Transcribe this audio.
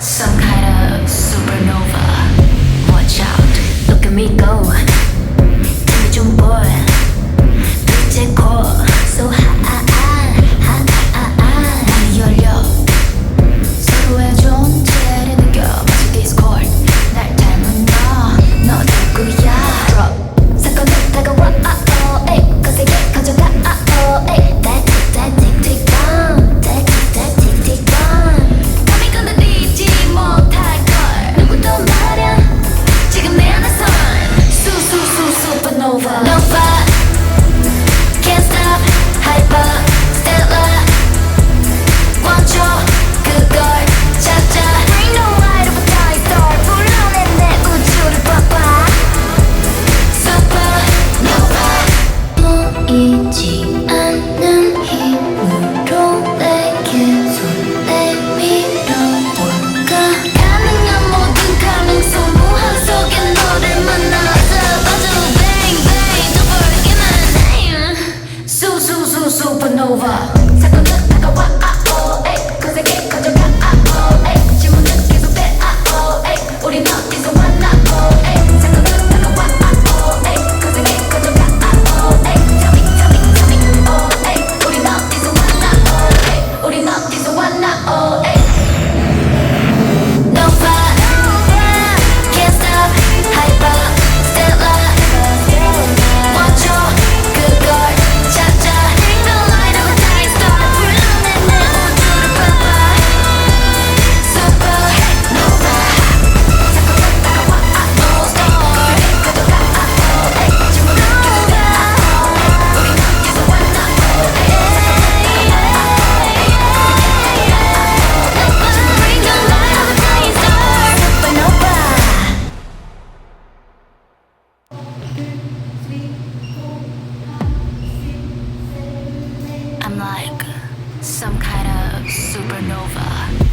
Some kind of supernova. Watch out, look at me go. 보이지 않는 supernova. like some kind of supernova.